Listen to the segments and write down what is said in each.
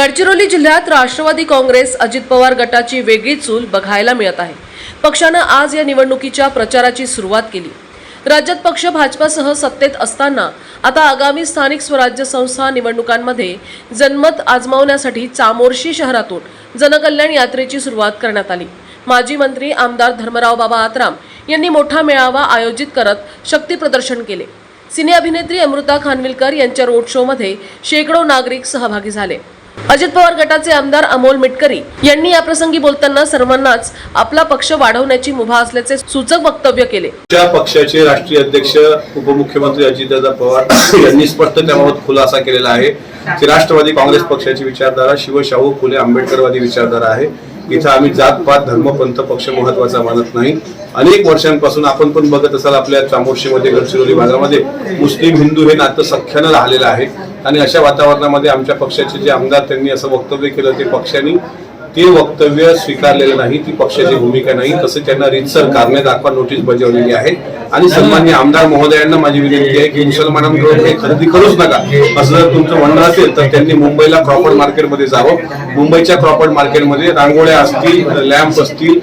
गडचिरोली जिल्ह्यात राष्ट्रवादी काँग्रेस अजित पवार गटाची वेगळी चूल बघायला मिळत आहे. पक्षानं आज या निवडणुकीच्या प्रचाराची सुरुवात केली. राज्यात पक्ष भाजपासह सत्तेत असताना आता आगामी स्थानिक स्वराज्य संस्था निवडणुकांमध्ये जनमत आजमावण्यासाठी चामोर्शी शहरातून जनकल्याण यात्रेची सुरुवात करण्यात आली. माजी मंत्री आमदार धर्मराव बाबा आत्राम यांनी मोठा मेळावा आयोजित करत शक्तीप्रदर्शन केले. सिने अभिनेत्री अमृता खानविलकर यांच्या रोड शोमध्ये शेकडो नागरिक सहभागी झाले. अजित पवार गटाचे आमदार अमोल मिटकरी यांनी याप्रसंगी बोलताना सर्वांनाच आपला पक्ष वाढवण्याची मुभा असल्याचे सूचक वक्तव्य केले. त्या पक्षाचे राष्ट्रीय अध्यक्ष उपमुख्यमंत्री अजितदादा पवार यांनी स्पष्ट त्याबाबत खुलासा केलेला आहे. की राष्ट्रवादी काँग्रेस पक्षाची विचारधारा शिवशाहू फुले आंबेडकरवादी विचारधारा आहे. इथं आम्ही जात पात धर्मपंथ पक्ष महत्त्वाचा मानत नाही. अनेक वर्षांपासून आपण पण बघत असाल आपल्या चामोर्शीमध्ये गडचिरोली भागामध्ये मुस्लिम हिंदू हे नातं सख्यानं राहिलेलं आहे. आणि अशा वातावरणामध्ये आमच्या पक्षाचे जे आमदार त्यांनी असं वक्तव्य केलं ते पक्षाने ते वक्तव्य स्वीकारलेलं नाही ती पक्षाची भूमिका नाही. तसं त्यांना रितसर कारणे दाखवा नोटीस बजावलेली आहे. आणि सन्मान्य आमदार महोदयांना माझी विनंती आहे की मुसलमानांकडून हे खरेदी करूच नका. असं जर तुमचं म्हणणं असेल तर त्यांनी मुंबईला क्रॉपर्ड मार्केटमध्ये जावं. मुंबईच्या क्रॉपर्ड मार्केटमध्ये रांगोळ्या असतील लॅम्प असतील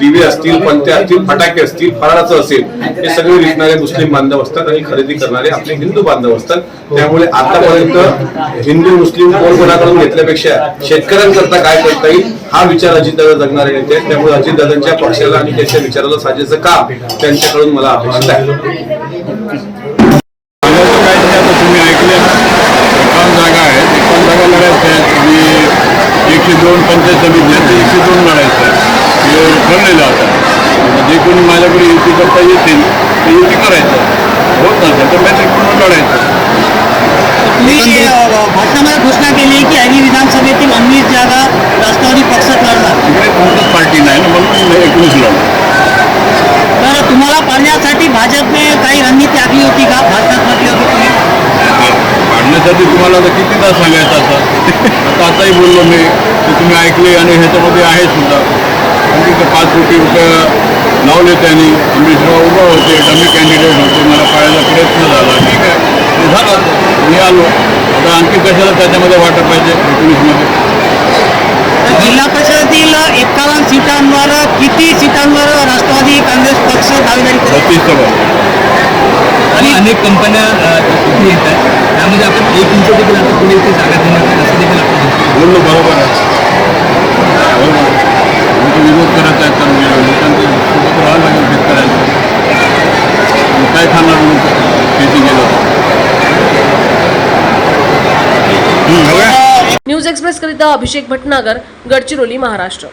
दिवे असतील पंत्या असतील फटाके असतील फराळाचं असेल हे सगळे विकणारे मुस्लिम बांधव असतात आणि खरेदी करणारे आपले हिंदू बांधव असतात. त्यामुळे आतापर्यंत हिंदू मुस्लिम कोण कोणाकडून घेतल्यापेक्षा शेतकऱ्यांकरता काय करता येईल हा विचार अजितदादा जगणारे नेते आहेत. त्यामुळे अजितदादांच्या पक्षाला आणि त्याच्या विचाराला साजेचं काम त्यांच्याकडून मला अपेक्षित आहे एकशे दोन पंचायत समिती एकशे दोन लढायचं आहे आता जे कोणी माझ्याकडे युती करता येतील ते युती करायचं होत नसेल तर मॅट्रिक म्हणून लढायचं तुम्ही भाषणामध्ये घोषणा केली की आम्ही विधानसभेतील जागा राष्ट्रवादी पक्षात भाजपने काही रणनीती आखली होती का? भाजपात म्हटली होती तुम्हाला आता किती तास सांगायचं असं आता? आताही बोललो मी ते तुम्ही ऐकले आणि ह्याच्यामध्ये आहे सुद्धा. तिथं पाच कोटी रुपये लावले त्यांनी. अमरीशराव उभं होते डमी कॅन्डिडेट होते. मला पाळायचा प्रयत्न झाला. ठीक आहे. ते झालं आता. मी आलो. आता आणखी कशाला त्याच्यामध्ये वाटप पाहिजे? एकोणीसमध्ये. जिल्हा परिषदेतील एकावन्न सीटांवर किती सीटांवर राष्ट्रवादी काँग्रेस पक्ष दावेदारी आणि अनेक कंपन्या अ, इथे येत आहेत. त्यामध्ये आपण एक इंच देखील आता पुढे इथे जागा देणार नाही असं देखील आपण म्हणतो. बोललो बरोबर आहे. बरोबर आहे. आमचा विरोध करायचा आहे तर लोकांच्या सोबत राहावं लागेल शेतकऱ्यांचं मग काय खाणार शेती गेलं. न्यूज एक्सप्रेस करिता अभिषेक भटनागर गडचिरोली महाराष्ट्र.